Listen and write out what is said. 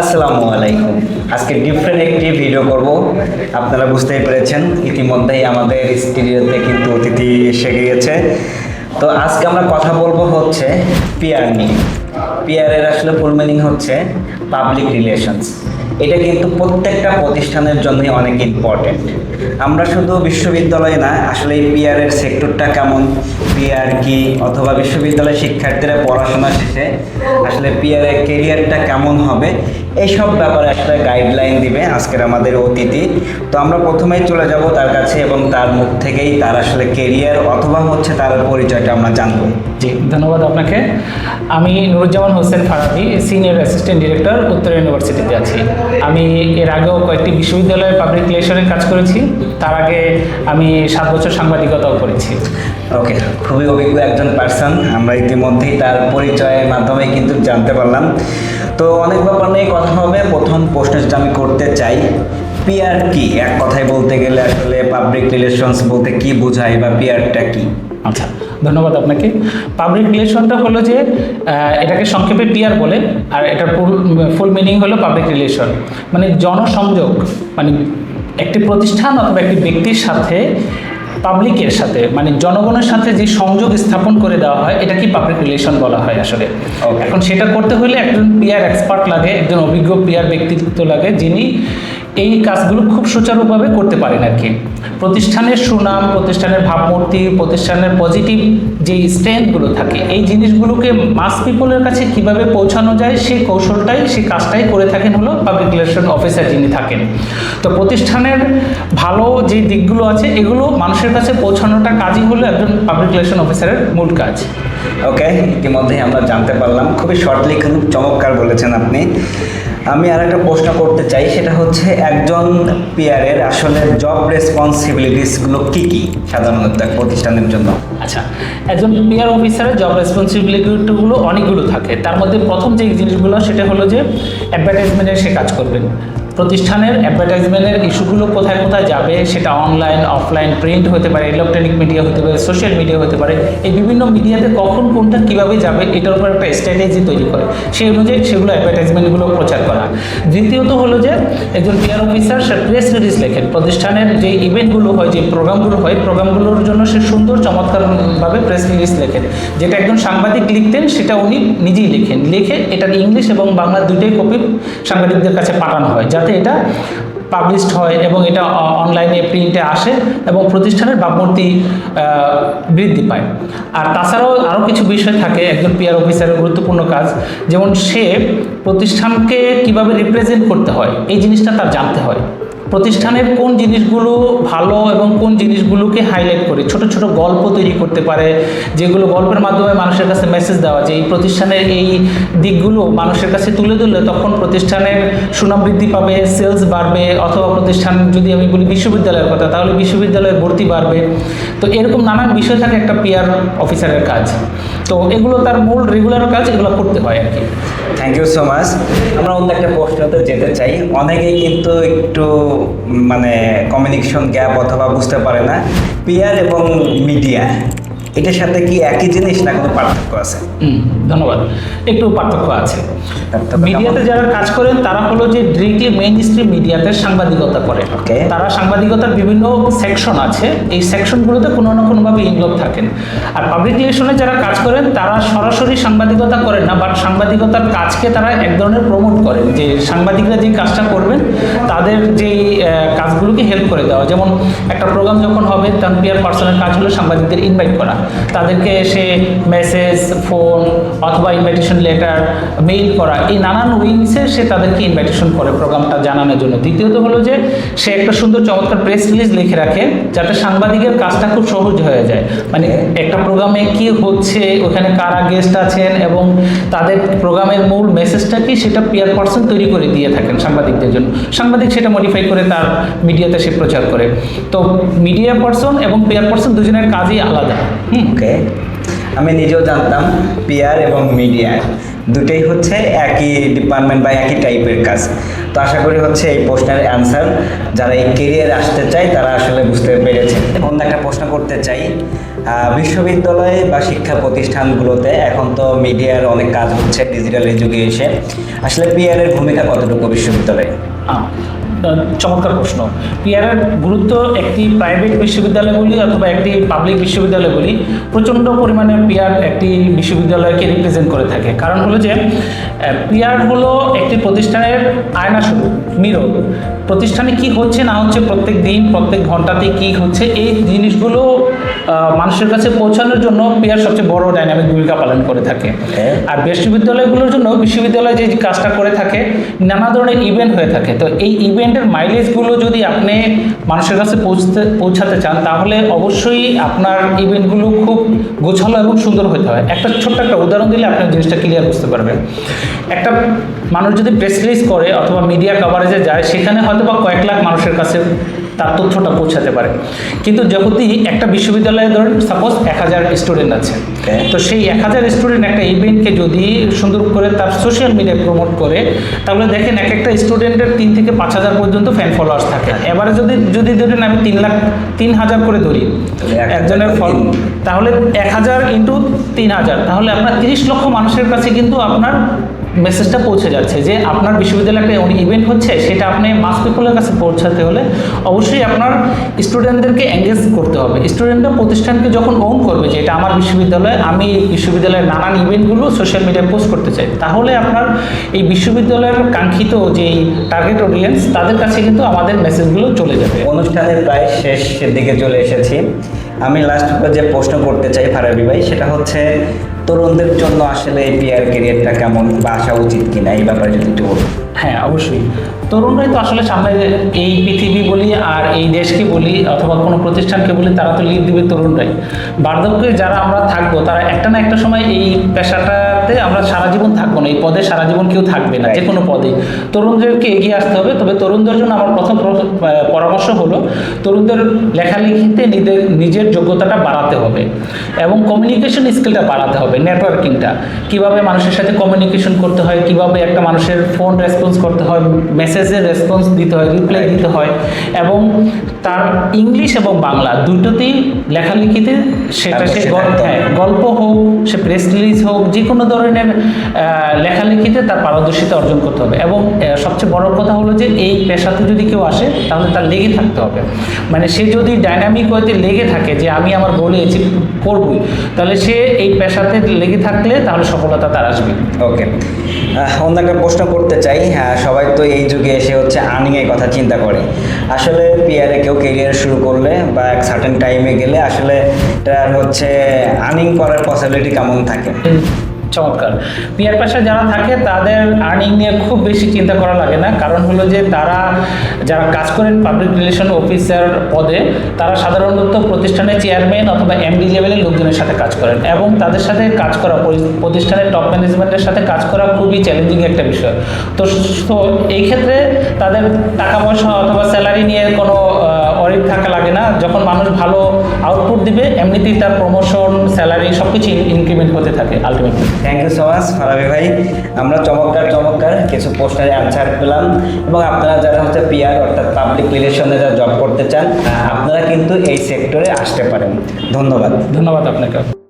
আসসালামু আলাইকুম। আজকে ডিফারেন্ট একটি ভিডিও করব। আপনারা বুঝতেই পেরেছেন, ইতিমধ্যেই আমাদের স্টুডিওতে কিন্তু অতিথি এসে গিয়েছে। তো আজকে আমরা কথা বলব হচ্ছে পিয়ার নিয়ে। পিয়ারের আসলে ফুল মিনিং হচ্ছে পাবলিক রিলেশনস এটা কিন্তু প্রত্যেকটা প্রতিষ্ঠানের জন্যই অনেক ইম্পর্টেন্ট আমরা শুধু বিশ্ববিদ্যালয়ে না, আসলে এই পিয়ারের সেক্টরটা কেমন? পিয়ার কি? অথবা বিশ্ববিদ্যালয়ের শিক্ষার্থীরা পড়াশোনা শেষে আসলে পিয়ারের কেরিয়ারটা কেমন হবে? এইসব ব্যাপারে একটা গাইডলাইন দিবে আজকের আমাদের অতিথি। তো আমরা প্রথমেই চলে যাব তার কাছে এবং তার মুখ থেকেই তার আসলে কেরিয়ার অথবা হচ্ছে তার পরিচয়টা আমরা জানব। জি ধন্যবাদ আপনাকে। আমি Nuruzzaman Hossain Farabi senior assistant director উত্তর ইউনিভার্সিটিতে আছি। আমি এর আগেও কয়েকটি বিশ্ববিদ্যালয়ে পাবলিক রিলেশনে কাজ করেছি। তার আগে আমি সাত বছর সাংবাদিকতাও করেছি। ওকে খুবই অভিজ্ঞ একজন পার্সন আমরা ইতিমধ্যেই তার পরিচয়ের মাধ্যমে কিন্তু জানতে পারলাম। তো অনেক ব্যাপার নিয়ে কথা হবে। প্রথম প্রশ্ন যেটা আমি করতে চাই পিয়ার কি? এক কথায় বলতে গেলে আসলে পাবলিক রিলেশনস বলতে কি বোঝায় বা পিয়ারটা কি? আচ্ছা ধন্যবাদ আপনাকে। পাবলিক রিলেশনটা হলো যে এটাকে সংক্ষেপে পিয়ার বলে, আর এটার ফুল ফুল মিনিং হলো পাবলিক রিলেশন মানে জনসংযোগ মানে একটি প্রতিষ্ঠান অথবা একটি ব্যক্তির সাথে পাবলিকের সাথে মানে জনগণের সাথে যে সংযোগ স্থাপন করে দেওয়া হয় এটা কি পাবলিক রিলেশন বলা হয় আসলে. এখন সেটা করতে হলে একজন পিয়ার এক্সপার্ট লাগে একজন অভিজ্ঞ পিয়ার ব্যক্তিত্ব লাগে যিনি এই কাজগুলো খুব সুচারুভাবে করতে পারেন আর কি প্রতিষ্ঠানের সুনাম, প্রতিষ্ঠানের ভাবমূর্তি, প্রতিষ্ঠানের পজিটিভ যে স্ট্রেংথগুলো থাকে, এই জিনিসগুলোকে মাস পিপলের কাছে কীভাবে পৌঁছানো যায়, সেই কৌশলটাই, সেই কাজটাই করে থাকেন হলো পাবলিক রিলেশন অফিসার যিনি থাকেন। তো প্রতিষ্ঠানের ভালো যে দিকগুলো আছে, এগুলো মানুষের কাছে পৌঁছানোটা কাজই হলো একজন পাবলিক রিলেশন অফিসারের মূল কাজ। ওকে ইতিমধ্যেই আমরা জানতে পারলাম, খুবই শর্টলি খুব চমৎকার বলেছেন আপনি। আমি আর একটা প্রশ্ন করতে চাই, সেটা হচ্ছে একজন পিয়ারের আসলে জব রেসপন্সিবিলিটিসগুলো কি কি সাধারণত এক প্রতিষ্ঠানের জন্য? আচ্ছা একজন পিআর অফিসারের জব রেসপন্সিবিলিটিগুলো অনেকগুলো থাকে। তার মধ্যে প্রথম যে জিনিসগুলো সেটা হলো যে অ্যাডভার্টাইজমেন্টের সে কাজ করবেন। প্রতিষ্ঠানের অ্যাডভার্টাইজমেন্টের ইস্যুগুলো কোথায় কোথায় যাবে সেটা অনলাইন অফলাইন প্রিন্ট হতে পারে ইলেকট্রনিক মিডিয়া হতে পারে সোশ্যাল মিডিয়া হতে পারে, এই বিভিন্ন মিডিয়াতে কখন কোনটা কীভাবে যাবে এটার উপর একটা স্ট্র্যাটেজি তৈরি করে। সেই অনুযায়ী সেগুলো অ্যাডভার্টাইজমেন্টগুলো প্রচার করা। দ্বিতীয়ত হলো যে একজন পিআর অফিসার সে প্রেস রিলিজ লেখেন। প্রতিষ্ঠানের যে ইভেন্টগুলো হয়, যে প্রোগ্রামগুলো হয় প্রোগ্রামগুলোর জন্য সে সুন্দর, চমৎকারভাবে প্রেস রিলিজ লেখেন। যেটা একজন সাংবাদিক লিখতেন, সেটা উনি নিজেই লেখেন। লিখে এটার ইংলিশ এবং বাংলা দুইটাই কপি সাংবাদিকদের কাছে পাঠানো হয় যাতে এটা পাবলিশড হয় এবং এটা অনলাইনে প্রিন্টে আসে এবং প্রতিষ্ঠানের ভাবমূর্তি বৃদ্ধি পায়। আর তাছাড়াও আরও কিছু বিষয় থাকে, একজন পিআর অফিসারের গুরুত্বপূর্ণ কাজ, যেমন সে প্রতিষ্ঠানকে কীভাবে রিপ্রেজেন্ট করতে হয়, এই জিনিসটা তার জানতে হয়। প্রতিষ্ঠানের কোন জিনিসগুলো ভালো এবং কোন জিনিসগুলোকে হাইলাইট করে? ছোট ছোট গল্প তৈরি করতে পারে, যেগুলো গল্পের মাধ্যমে মানুষের কাছে মেসেজ দেওয়া যে, এই প্রতিষ্ঠানের এই দিকগুলো মানুষের কাছে তুলে ধরলে তখন প্রতিষ্ঠানের সুনাম বৃদ্ধি পাবে সেলস বাড়বে, অথবা প্রতিষ্ঠান, যদি আমি বলি বিশ্ববিদ্যালয়ের কথা, তাহলে বিশ্ববিদ্যালয়ের ভর্তি বাড়বে। তো এরকম নানান বিষয় থাকে একটা পিআর অফিসারের কাজ। তো এগুলো তার মূল রেগুলার কাজ, এগুলো করতে হয় আর কি। থ্যাংক ইউ সো মাচ আমরা অন্য একটা প্রশ্নতে যেতে চাই। অনেকে কিন্তু একটু মানে কমিউনিকেশন গ্যাপ অথবা বুঝতে পারে না। পিয়ার এবং মিডিয়া এটার সাথে কি একই জিনিস না কোনো পার্থক্য আছে? ধন্যবাদ। একটু পার্থক্য আছে। মিডিয়াতে যারা কাজ করেন তারা হলো যে ডিরেক্টলি মেইন স্ট্রিম মিডিয়াতে সাংবাদিকতা করে। তারা সাংবাদিকতার বিভিন্ন সেকশন আছে। এই সেকশনগুলোতে কোনো না কোনোভাবে ইনভলভ থাকেন। আর পাবলিক রিলেশনে যারা কাজ করেন তারা সরাসরি সাংবাদিকতা করেন না বাট সাংবাদিকতার কাজকে তারা এক ধরনের প্রমোট করেন। যে সাংবাদিকরা যে কাজটা করবেন তাদের যেই আহ, কাজগুলোকে হেল্প করে দেওয়া। যেমন একটা প্রোগ্রাম যখন হবে তখন পিয়ার পার্সনের কাজ হলো সাংবাদিকদের ইনভাইট করা। তাদেরকে এসে মেসেজ ফোন অথবা ইনভাইটেশন লেটার মেইল করা। এই নানান উইংসে সে তাদেরকে ইনভাইটেশন করে প্রোগ্রামটা জানানোর জন্য। দ্বিতীয়ত হলো যে সে একটা সুন্দর চমৎকার প্রেস রিলিজ লিখে রাখে যাতে সাংবাদিকের কাজটা খুব সহজ হয়ে যায়। মানে একটা প্রোগ্রামে কি হচ্ছে ওখানে কারা গেস্ট আছেন এবং তাদের প্রোগ্রামের মূল মেসেজটা কি সেটা পিয়ার পার্সন তৈরি করে দিয়ে থাকেন সাংবাদিকদের জন্য। সাংবাদিক সেটা মডিফাই করে তার মিডিয়াতে সে প্রচার করে। তো মিডিয়া পার্সন এবং পিয়ার পার্সন দুজনের কাজই আলাদা। ওকে। আমি নিজেও জানতাম পিয়ার এবং মিডিয়া দুটোই হচ্ছে একই ডিপার্টমেন্ট বা একই টাইপের কাজ। তো আশা করি হচ্ছে এই প্রশ্নের অ্যান্সার যারা এই কেরিয়ারে আসতে চায় তারা আসলে বুঝতে পেরেছে। অন্য একটা প্রশ্ন করতে চাই বিশ্ববিদ্যালয় বা শিক্ষা প্রতিষ্ঠানগুলোতে এখন তো মিডিয়ার অনেক কাজ হচ্ছে ডিজিটাল যুগে এসে আসলে পিআরের ভূমিকা কতটুকু বিশ্ববিদ্যালয়ে? চমৎকার প্রশ্ন। পিয়ারের গুরুত্ব একটি প্রাইভেট বিশ্ববিদ্যালয়গুলি অথবা একটি পাবলিক বিশ্ববিদ্যালয়গুলি প্রচণ্ড পরিমাণে পিয়ার একটি বিশ্ববিদ্যালয়কে রিপ্রেজেন্ট করে থাকে। কারণ হলো যে পিয়ার হলো একটি প্রতিষ্ঠানের আয়না স্বরূপ মিরর প্রতিষ্ঠানে কি হচ্ছে না হচ্ছে প্রত্যেক দিন প্রত্যেক ঘন্টাতে কি হচ্ছে এই জিনিসগুলো মানুষের কাছে পৌঁছানোর জন্য পিয়ার সবচেয়ে বড় ডাইনামিক ভূমিকা পালন করে থাকে। আর বিশ্ববিদ্যালয়গুলোর জন্য বিশ্ববিদ্যালয় যে কাজটা করে থাকে নানা ধরনের ইভেন্ট হয়ে থাকে। তো এই ইভেন্টের মাইলেজগুলো যদি আপনি মানুষের কাছে পৌঁছতে, পৌঁছাতে চান, তাহলে অবশ্যই আপনার ইভেন্টগুলো খুব গোছালো এবং সুন্দর হতে হয়। একটা ছোট্ট একটা উদাহরণ দিলে আপনার জিনিসটা ক্লিয়ার বুঝতে পারবেন। একটা মানুষ যদি প্রেস রিলিজ করে অথবা মিডিয়া কভারেজে যায়, সেখানে হয়তো বা কয়েক লাখ মানুষের কাছে তার তথ্যটা পৌঁছাতে পারে। কিন্তু যদি একটা বিশ্ববিদ্যালয়ে ধরেন সাপোজ এক হাজার স্টুডেন্ট আছে তো সেই এক হাজার স্টুডেন্ট একটা ইভেন্টকে যদি সুন্দর করে তার সোশ্যাল মিডিয়ায় প্রমোট করে তাহলে দেখেন এক একটা স্টুডেন্টের তিন থেকে পাঁচ হাজার পর্যন্ত ফ্যান ফলোয়ার্স থাকে। এবারে যদি যদি ধরেন আমি তিন লাখ তিন হাজার করে ধরি একজনের ফল তাহলে এক হাজার ইন্টু তিন হাজার তাহলে আপনার তিরিশ লক্ষ মানুষের কাছে কিন্তু আপনার মেসেজটা পৌঁছে যাচ্ছে যে আপনার বিশ্ববিদ্যালয়ে একটা ইভেন্ট হচ্ছে সেটা আপনি মাস পিপলের কাছে পৌঁছাতে হলে অবশ্যই আপনার স্টুডেন্টদেরকে এঙ্গেজ করতে হবে। স্টুডেন্টরা প্রতিষ্ঠানকে যখন ওন করবে যে এটা আমার বিশ্ববিদ্যালয়, আমি এই বিশ্ববিদ্যালয়ের নানান ইভেন্টগুলো সোশ্যাল মিডিয়ায় পোস্ট করতে চাই, তাহলে আপনার এই বিশ্ববিদ্যালয়ের কাঙ্ক্ষিত যেই টার্গেট অডিয়েন্স তাদের কাছে কিন্তু আমাদের মেসেজগুলো চলে যাবে। অনুষ্ঠানের প্রায় শেষের দিকে চলে এসেছি। আমি লাস্ট যে প্রশ্ন করতে চাই ফারাবি ভাই, সেটা হচ্ছে তরুণদের জন্য আসলে পিআর ক্যারিয়ারটা কেমন বা আসা উচিত কিনা, এই ব্যাপারে যদি একটু বলুন। হ্যাঁ অবশ্যই। তরুণরাই তো আসলে সামনে এই পৃথিবী বলি আর এই দেশকে বলি অথবা কোনো প্রতিষ্ঠানকে বলি, তারা তো লিড দিবে তরুণরাই। বার্ধক্যে যারা আমরা থাকব, তারা একটা না একটা সময় এই পেশাটাতে আমরা সারা জীবন থাকব না। এই পদে সারা জীবন কেউ থাকবে না যে কোনো পদে। তরুণদেরকে এগিয়ে আসতে হবে তবে তরুণদের জন্য আমার প্রথম পরামর্শ হলো তরুণদের লেখালেখিতে নিজের নিজের যোগ্যতাটা বাড়াতে হবে এবং কমিউনিকেশন স্কিলটা বাড়াতে হবে নেটওয়ার্কিংটা কীভাবে মানুষের সাথে কমিউনিকেশন করতে হয় কীভাবে একটা মানুষের ফোন রেসপন্স করতে হয় মেসেজের রেসপন্স দিতে হয় রিপ্লাই দিতে হয় এবং তার ইংলিশ এবং বাংলা দুটোতেই লেখালেখিতে সেটা সে হ্যাঁ গল্প হোক সে প্রেস রিলিজ হোক যে কোনো ধরনের লেখালেখিতে তার পারদর্শিতা অর্জন করতে হবে। এবং সবচেয়ে বড় কথা হলো যে এই পেশাতে যদি কেউ আসে তাহলে তার লেগে থাকতে হবে। মানে সে যদি ডাইনামিক ওয়েতে লেগে থাকে যে আমি আমার গোলে অ্যাচিভ করবই তাহলে সে এই পেশাতে লেগে থাকলে তাহলে সফলতা তার আসবে। ওকে অন্য একটা প্রশ্ন করতে চাই। হ্যাঁ সবাই তো এই যুগে এসে হচ্ছে আর্নিং এর কথা চিন্তা করে। আসলে পিআরে কেউ কেরিয়ার শুরু করলে বা এক সার্টেন টাইমে গেলে আসলে তার হচ্ছে আর্নিং করার পসিবিলিটি কেমন থাকে? চমৎকার। পিয়ার পেশা যারা থাকে, তাদের আর্নিং নিয়ে খুব বেশি চিন্তা করা লাগে না। কারণ হলো যে, তারা যারা কাজ করেন পাবলিক রিলেশন অফিসার পদে, তারা সাধারণত প্রতিষ্ঠানের চেয়ারম্যান অথবা এমডি লেভেলের লোকজনের সাথে কাজ করেন এবং তাদের সাথে কাজ করা প্রতিষ্ঠানের টপ ম্যানেজমেন্টের সাথে কাজ করা খুবই চ্যালেঞ্জিং একটা বিষয়। তো তো এই ক্ষেত্রে তাদের টাকা পয়সা অথবা স্যালারি নিয়ে কোনো অরিপ থাকা লাগে না যখন মানুষ ভালো আউটপুট দিবে এমনিতেই তার প্রমোশন স্যালারি সব কিছু ইনক্রিমেন্ট হতে থাকে ultimately thank you so much Farabi ভাই। আমরা চমৎকার চমৎকার কিছু প্রশ্নের অ্যান্সার পেলাম। এবং আপনারা যারা হচ্ছে পিআর অর্থাৎ পাবলিক রিলেশনে যারা জব করতে চান আপনারা কিন্তু এই সেক্টরে আসতে পারেন। ধন্যবাদ। ধন্যবাদ আপনাকে।